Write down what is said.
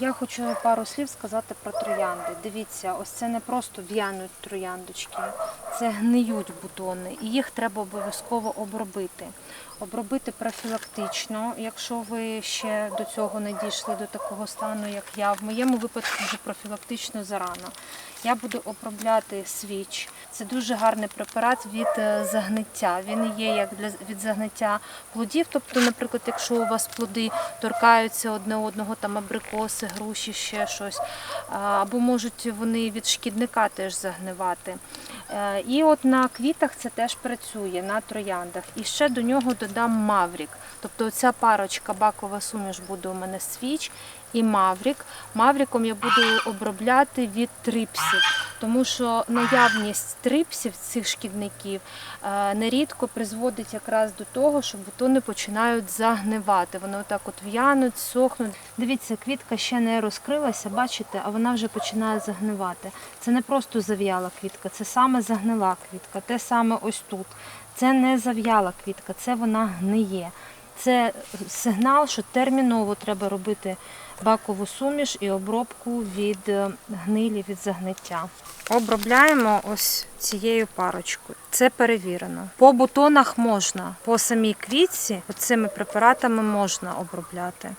Я хочу пару слів сказати про троянди. Дивіться, ось це не просто в'януть трояндочки, це гниють бутони, і їх треба обов'язково обробити. Обробити профілактично, якщо ви ще до цього не дійшли до такого стану, як я. В моєму випадку вже профілактично зарано. Я буду обробляти свіч. Це дуже гарний препарат від е, загниття. Він є як для від загниття плодів. Тобто, наприклад, якщо у вас плоди торкаються одне одного, там абрикоси, груші, ще щось, або можуть вони від шкідника теж загнивати. Е, І от на квітах це теж працює на трояндах. І ще до нього додам маврік. Тобто ця парочка бакова суміш буде у мене свіч і маврік. Мавріком я буду обробляти від трипсів, тому що наявність трипсів цих шкідників е, нерідко призводить якраз до того, що бутони починають загнивати. Вони отак от в'януть, сохнуть. Дивіться, квітка ще не розкрилася, бачите, а вона вже починає загнивати. Це не просто зав'яла квітка, це саме загнила квітка, те саме ось тут. Це не зав'яла квітка, це вона гниє. Це сигнал, що терміново треба робити бакову суміш і обробку від е, гнилі від загниття. Обробляємо ось цією парочкою. Це перевірено. По бутонах можна, по самій квітці цими препаратами можна обробляти.